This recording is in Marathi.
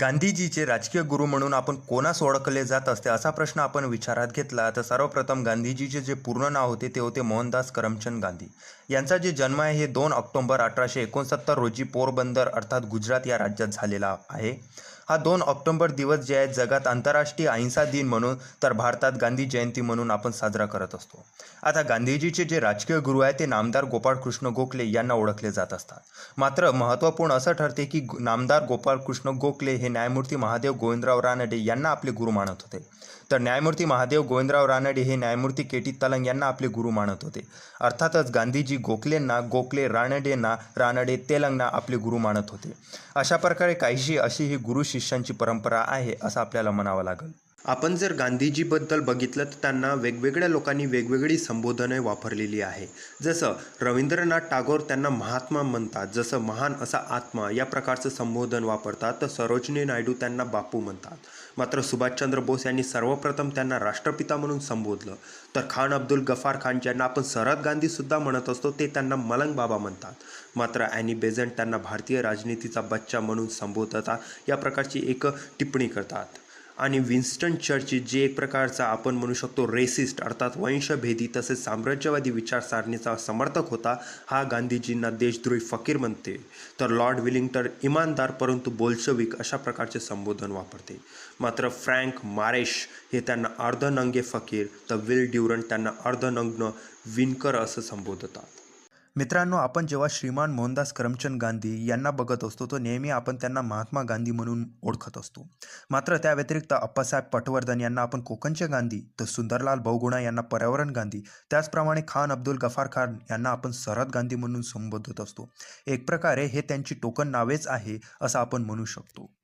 गांधीजीचे राजकीय गुरु म्हणून आपण कोणास ओळखले जात असते असा प्रश्न आपण विचारात घेतला तर सर्वप्रथम गांधीजीचे जे पूर्ण नाव होते ते होते मोहनदास करमचंद गांधी. यांचा जे जन्म आहे हे दोन ऑक्टोबर अठराशे एकोणसत्तर रोजी पोरबंदर अर्थात गुजरात या राज्यात झालेला आहे. हा दोन ऑक्टोबर दिवस जे आहे जगात आंतरराष्ट्रीय अहिंसा दिन म्हणून तर भारतात गांधी जयंती म्हणून आपण साजरा करत असतो. आता गांधीजीचे जे राजकीय गुरु आहे ते नामदार गोपाळकृष्ण गोखले यांना ओळखले जात असतात. मात्र महत्त्वपूर्ण असं ठरते की नामदार गोपाळकृष्ण गोखले हे न्यायमूर्ती महादेव गोविंदराव रानडे यांना आपले गुरु मानत होते. तर न्यायमूर्ती महादेव गोविंदराव रानडे हे न्यायमूर्ती के टी तलंग यांना आपले गुरु मानत होते. अर्थातच गांधीजी गोखलेंना गोखले रानडेंना रानडे तेलंगना आपले गुरु मानत होते. अशा प्रकारे काहीशी अशी ही गुरु शिष्यांची परंपरा आहे असं आपल्याला म्हणावं लागेल. आपण जर गांधीजीबद्दल बघितलं तर त्यांना वेगवेगळ्या लोकांनी वेगवेगळी संबोधने वापरलेली आहे. जसं रवींद्रनाथ टागोर त्यांना महात्मा म्हणतात जसं महान असा आत्मा या प्रकारचं संबोधन वापरतात तर सरोजनी नायडू त्यांना बापू म्हणतात. मात्र सुभाषचंद्र बोस यांनी सर्वप्रथम त्यांना राष्ट्रपिता म्हणून संबोधलं. तर खान अब्दुल गफार खान ज्यांना आपण सरहद गांधीसुद्धा म्हणत असतो ते त्यांना मलंग बाबा म्हणतात. मात्र ॲनी बेझंट त्यांना भारतीय राजनीतीचा बच्चा म्हणून संबोधतात या प्रकारची एक टिप्पणी करतात. आणि विन्स्टन चर्चिल जे एक प्रकारचा आपण म्हणू शकतो रेसिस्ट अर्थात वंशभेदी तसेच साम्राज्यवादी विचारसारणीचा समर्थक होता हा गांधीजींना देशद्रोही फकीर म्हणते. तर लॉर्ड विलिंग्टन इमानदार परंतु बोल्शविक अशा प्रकारचे संबोधन वापरते. मात्र फ्रँक मारेश हे त्यांना अर्धनंगे फकीर तर विल ड्युरन त्यांना अर्धनग्न विनकर असं संबोधतात. मित्रांनो आपण जेव्हा श्रीमान मोहनदास करमचंद गांधी यांना बघत असतो तो नेहमी आपण त्यांना महात्मा गांधी म्हणून ओळखत असतो. मात्र त्या व्यतिरिक्त अप्पासाहेब पटवर्धन यांना आपण कोकणचे गांधी तर सुंदरलाल बहुगुणा यांना पर्यावरण गांधी त्याचप्रमाणे खान अब्दुल गफार खान यांना आपण सरहद गांधी म्हणून संबोधत असतो. एक प्रकारे हे त्यांची टोकन नावेच आहे असं आपण म्हणू शकतो.